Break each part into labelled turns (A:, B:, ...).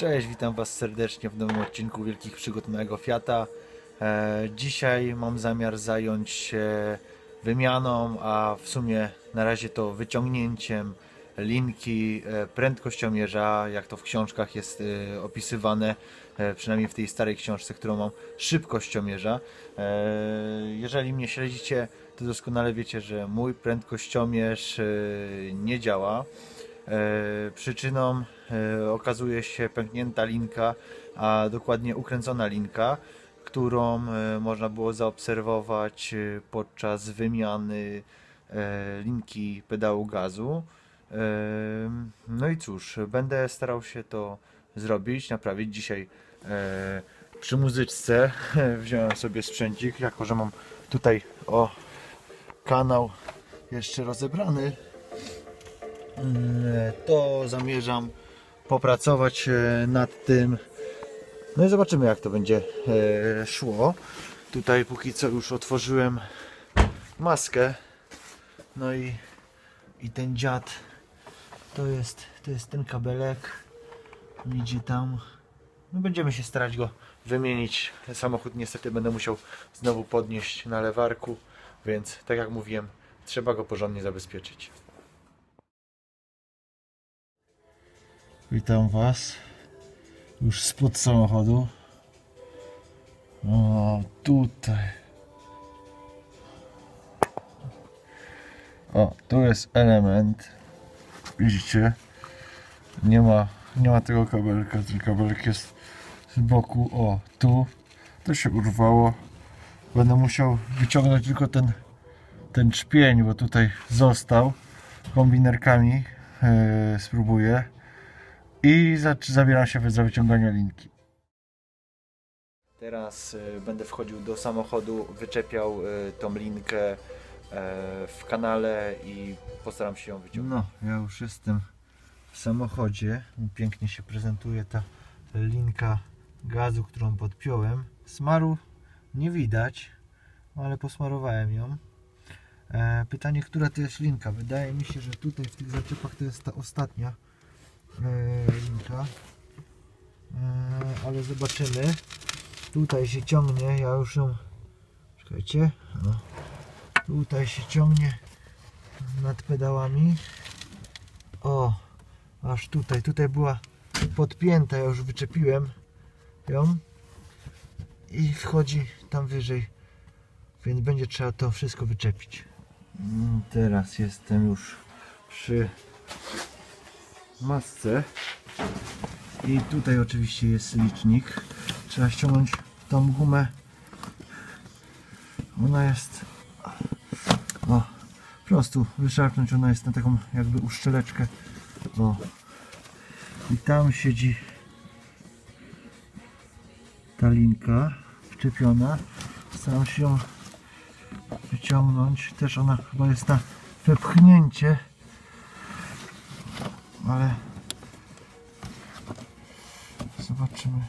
A: Cześć, witam Was serdecznie w nowym odcinku Wielkich Przygód Mojego Fiata. E, dzisiaj mam zamiar zająć się wymianą, a w sumie na razie to wyciągnięciem linki e, prędkościomierza, jak to w książkach jest e, opisywane, przynajmniej w tej starej książce, którą mam, szybkościomierza. Jeżeli mnie śledzicie, to doskonale wiecie, że mój prędkościomierz nie działa. Przyczyną okazuje się pęknięta linka, a dokładnie ukręcona linka, którą e, można było zaobserwować e, podczas wymiany e, linki pedału gazu. E, No i cóż, będę starał się to zrobić, naprawić. Dzisiaj e, przy muzyczce wziąłem sobie sprzęcik, jako że mam tutaj o kanał jeszcze rozebrany Mm, to zamierzam popracować e, nad tym. No i zobaczymy, jak to będzie e, szło. Tutaj póki co już otworzyłem maskę. No i, i ten dziad to jest, to jest ten kabelek. Idzie tam. No będziemy się starać go wymienić. Samochód niestety będę musiał znowu podnieść na lewarku, więc tak jak mówiłem, trzeba go porządnie zabezpieczyć. Witam Was już spod samochodu. O, tutaj. O, tu jest element. Widzicie? Nie ma, nie ma tego kabelka, ten kabelek jest z boku. O, tu. To się urwało. Będę musiał wyciągnąć tylko ten, ten czpień, bo tutaj został. Kombinerkami yy, spróbuję i za- zabieram się za wyciąganie linki. Teraz y, będę wchodził do samochodu, wyczepiał y, tą linkę y, w kanale i postaram się ją wyciągnąć. No, ja już jestem w samochodzie. Pięknie się prezentuje ta linka gazu, którą podpiąłem. Smaru nie widać, ale posmarowałem ją. E, Pytanie, która to jest linka? Wydaje mi się, że tutaj w tych zaczepach to jest ta ostatnia e, linka. E, ale zobaczymy. Tutaj się ciągnie, ja już ją. Czekajcie. No. Tutaj się ciągnie nad pedałami. O, aż tutaj. Tutaj była podpięta, ja już wyczepiłem ją. I wchodzi tam wyżej. Więc będzie trzeba to wszystko wyczepić. Mm, Teraz jestem już przy masce. I tutaj oczywiście jest licznik. Trzeba ściągnąć tą gumę. Ona jest o, po prostu wyszarpnąć. Ona jest na taką jakby uszczeleczkę. O. I tam siedzi ta linka wczepiona. Staram się ją wyciągnąć. Też ona chyba jest na wepchnięcie. Ale Zobaczymy.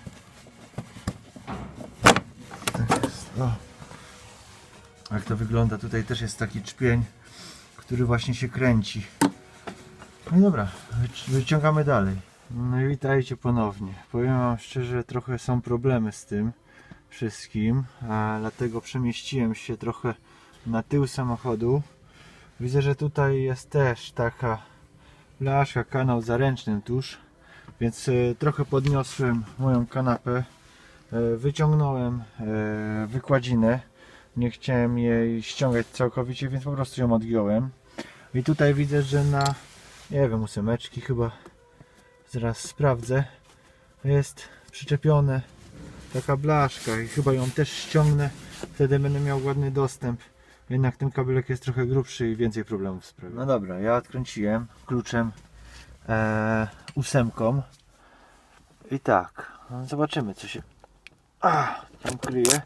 A: Tak jest. O. Jak to wygląda? Tutaj też jest taki czpień, który właśnie się kręci. No i dobra, wyci- wyciągamy dalej. No i witajcie ponownie. Powiem Wam szczerze, trochę są problemy z tym wszystkim, dlatego przemieściłem się trochę na tył samochodu. Widzę, że tutaj jest też taka blaszka, kanał zaręcznym tuż. Więc e, trochę podniosłem moją kanapę, e, wyciągnąłem e, wykładzinę. Nie chciałem jej ściągać całkowicie, więc po prostu ją odgiąłem. I tutaj widzę, że na, nie wiem, ósemeczki chyba, zaraz sprawdzę, jest przyczepione taka blaszka i chyba ją też ściągnę, wtedy będę miał ładny dostęp. Jednak ten kabelek jest trochę grubszy i więcej problemów sprawia. No dobra, ja odkręciłem kluczem e, ósemką. I tak, no zobaczymy co się a, tam kryje.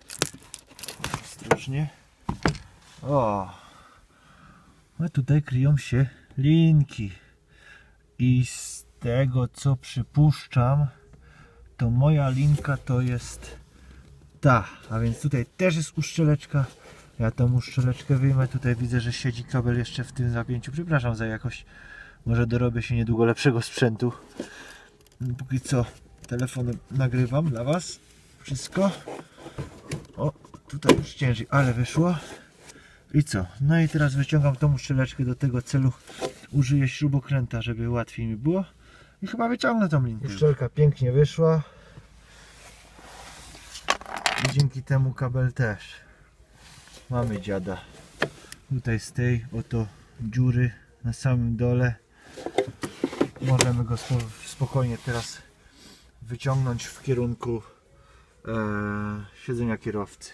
A: Ostrożnie. O, a tutaj kryją się linki. I z tego co przypuszczam, to moja linka to jest ta. A więc tutaj też jest uszczeleczka. Ja tą uszczeleczkę wyjmę. Tutaj widzę, że siedzi kabel jeszcze w tym zapięciu. Przepraszam za jakość. Może dorobię się niedługo lepszego sprzętu. Póki co telefonem nagrywam dla Was wszystko. O, tutaj już ciężej, ale wyszło. I co? No i teraz wyciągam tą uszczeleczkę do tego celu. Użyję śrubokręta, żeby łatwiej mi było. I chyba wyciągnę tą linkę. Uszczelka pięknie wyszła. I dzięki temu kabel też. Mamy dziada. Tutaj z tej oto dziury na samym dole. Możemy go spo- spokojnie teraz wyciągnąć w kierunku e, siedzenia kierowcy.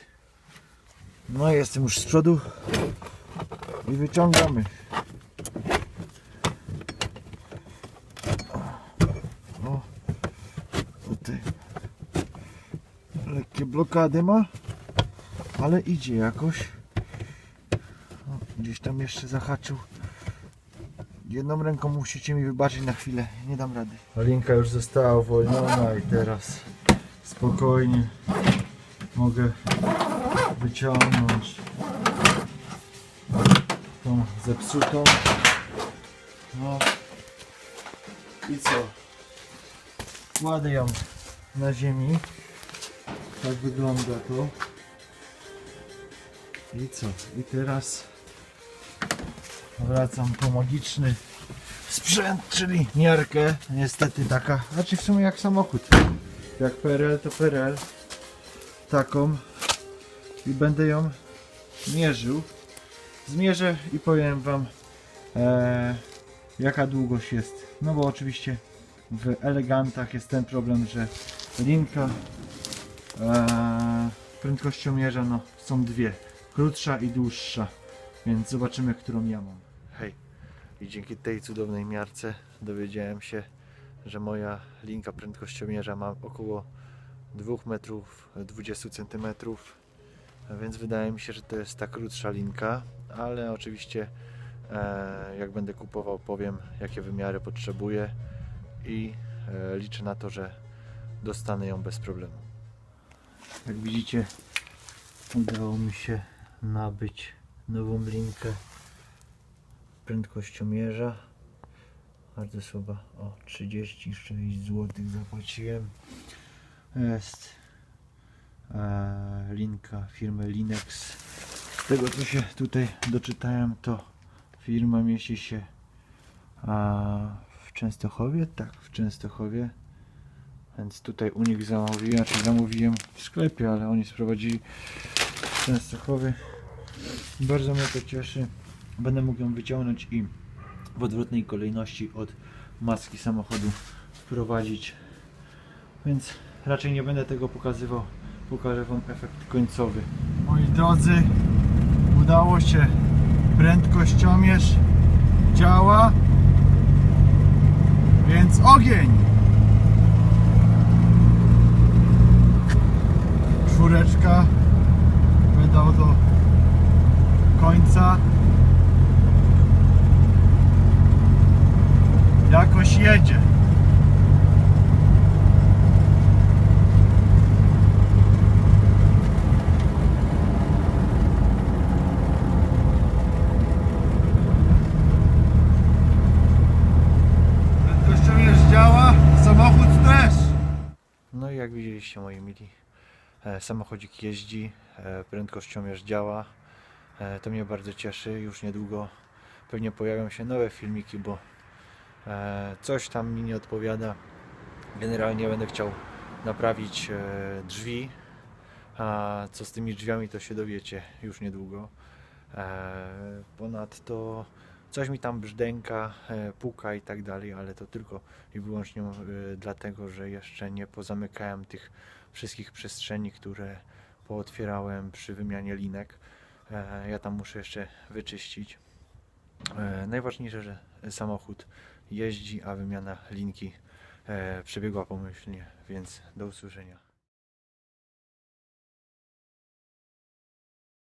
A: No jestem już z przodu i wyciągamy. O, tutaj lekkie blokady ma, ale idzie jakoś. O, gdzieś tam jeszcze zahaczył. Jedną ręką musicie mi wybaczyć na chwilę, nie dam rady. Linka już została uwolniona i teraz spokojnie mogę wyciągnąć tą zepsutą. No i co? Kładę ją na ziemi. Tak wygląda to. I co? I teraz wracam po magiczny sprzęt, czyli miarkę. Niestety taka, znaczy w sumie jak samochód. Jak PRL to PRL. Taką. I będę ją mierzył. Zmierzę i powiem Wam e, jaka długość jest. No bo oczywiście w elegantach jest ten problem, że linka e, prędkościomierza no, są dwie. Krótsza i dłuższa. Więc zobaczymy, którą ja mam. Hej. I dzięki tej cudownej miarce dowiedziałem się, że moja linka prędkościomierza ma około 2 metrów 20 centymetrów. Więc wydaje mi się, że to jest ta krótsza linka, ale oczywiście e, jak będę kupował powiem jakie wymiary potrzebuję i e, liczę na to, że dostanę ją bez problemu. Jak widzicie udało mi się nabyć nową linkę prędkościomierza. Bardzo słaba o 36 zł zapłaciłem. Jest e, linka firmy Linex. Z tego co się tutaj doczytałem to firma mieści się w Częstochowie? Tak w Częstochowie. Więc tutaj u nich zamówiłem, czy zamówiłem w sklepie, ale oni sprowadzili w Częstochowie bardzo mnie to cieszy. Będę mógł ją wyciągnąć i w odwrotnej kolejności od maski samochodu wprowadzić. Więc raczej nie będę tego pokazywał. Pokażę wam efekt końcowy. Moi drodzy udało się. Prędkościomierz działa. Więc ogień! Czwóreczka pedał do końca jakoś jedzie działa, samochód też. No i jak widzieliście moi mili, samochodzik jeździ, e, prędkościomierz działa. E, to mnie bardzo cieszy. Już niedługo pewnie pojawią się nowe filmiki, bo e, coś tam mi nie odpowiada. Generalnie będę chciał naprawić e, drzwi. A co z tymi drzwiami to się dowiecie już niedługo. E, Ponadto coś mi tam brzdęka, e, puka i tak dalej, ale to tylko i wyłącznie e, dlatego, że jeszcze nie pozamykałem tych wszystkich przestrzeni, które pootwierałem przy wymianie linek. E, Ja tam muszę jeszcze wyczyścić. Najważniejsze, że samochód jeździ, a wymiana linki przebiegła pomyślnie, więc do usłyszenia.